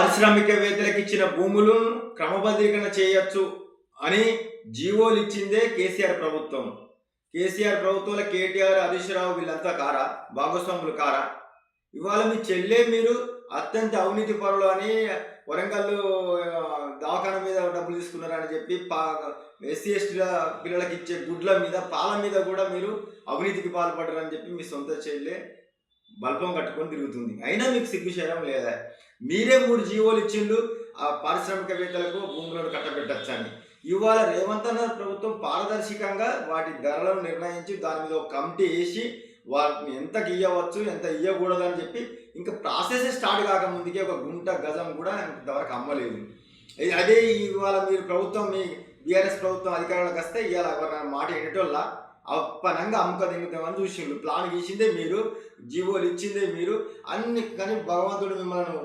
పారిశ్రామికవేత్తలకు ఇచ్చిన భూములను క్రమబద్ధీకరణ చేయొచ్చు అని జీవోలు ఇచ్చిందే కేసీఆర్ ప్రభుత్వం. కేసీఆర్ ప్రభుత్వంలో కేటీఆర్ హరీష్ రావు వీళ్ళంతా కారా? భాగస్వాములు కారా? ఇవాళ మీ చెల్లె మీరు అత్యంత అవినీతి పరులు అని వరంగల్ దవాఖాన మీద డబ్బులు తీసుకున్నారని చెప్పి పా ఎస్సీ ఎస్టీల పిల్లలకి ఇచ్చే గుడ్ల మీద పాల మీద కూడా మీరు అవినీతికి పాల్పడ్డారని చెప్పి మీ సొంత చెల్లె బల్పం కట్టుకొని తిరుగుతుంది. అయినా మీకు సిగ్గుచేయడం లేదా? మీరే మూడు జీవోలు ఇచ్చిండు ఆ పారిశ్రామికవేత్తలకు భూములను కట్టబెట్టచ్చండి ఇవాళ రేవంత్ అన్న ప్రభుత్వం పారదర్శకంగా వాటి ధరలను నిర్ణయించి దాని మీద ఒక కమిటీ వేసి వాటిని ఎంత ఇయ్యవచ్చు ఎంత ఇయ్యకూడదు అని చెప్పి ఇంకా ప్రాసెస్ స్టార్ట్ కాకముందుకే ఒక గుంట గజం కూడా ఇంతవరకు అమ్మలేదు. అదే ఇవాళ మీరు ప్రభుత్వం మీ బీఆర్ఎస్ ప్రభుత్వం అధికారంలోకి వస్తే ఇవాళ మాట ఎటోళ్ళ అప్పనంగా అమ్మక దిగుతామని చూసిండు ప్లాన్ గీసిందే మీరు జీవోలు ఇచ్చిందే మీరు అన్ని కానీ భగవంతుడు మిమ్మల్ని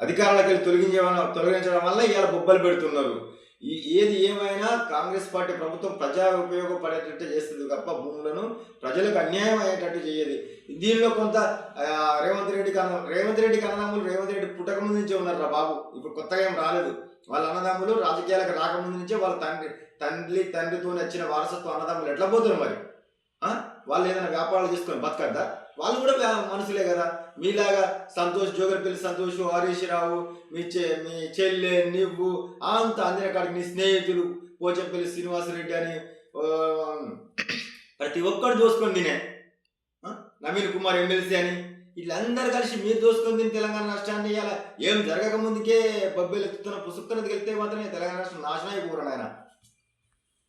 అధికారులకు వెళ్ళి తొలగించడం తొలగించడం వల్ల ఇవాళ బొబ్బలు పెడుతున్నారు. ఈ ఏది ఏమైనా కాంగ్రెస్ పార్టీ ప్రభుత్వం ప్రజా ఉపయోగపడేటట్టు చేస్తుంది తప్ప భూములను ప్రజలకు అన్యాయం అయ్యేటట్టు చేయదు. దీనిలో కొంత రేవంత్ రెడ్డి కన్న రేవంత్ రెడ్డికి కన్నదమ్ములు రేవంత్ రెడ్డి పుట్టక ముందు నుంచే ఉన్నారా బాబు. ఇప్పుడు కొత్తగా ఏం రాలేదు. వాళ్ళ అన్నదమ్ములు రాజకీయాలకు రాకముందు నుంచే వాళ్ళ తండ్రి తండ్రి తండ్రితో వచ్చిన వారసత్వ అన్నదమ్ములు ఎట్లా పోతున్నారు మరి? వాళ్ళు ఏదైనా వ్యాపారాలు చేసుకొని బతకద్దా? వాళ్ళు కూడా మనుషులే కదా. మీలాగా సంతోష్ జోగర్పల్లి సంతోష్ హరీష్ రావు మీ చె మీ చెల్లె నువ్వు అంత అందిన కాడికి నీ స్నేహితులు పోచంపల్లి శ్రీనివాసరెడ్డి అని ప్రతి ఒక్కడు దోసుకొని తినే. నవీన్ కుమార్ ఎమ్మెల్సీ అని. వీళ్ళందరూ కలిసి మీరు దోసుకొని తిని తెలంగాణ రాష్ట్రాన్ని ఇవ్వాలి ఏం జరగక ముందుకే బొబ్బేలు ఎత్తుతున్న పుసుక్కన వెళ్తే మాత్రమే తెలంగాణ రాష్ట్రం నాశనం అయిపోరు ఆయన.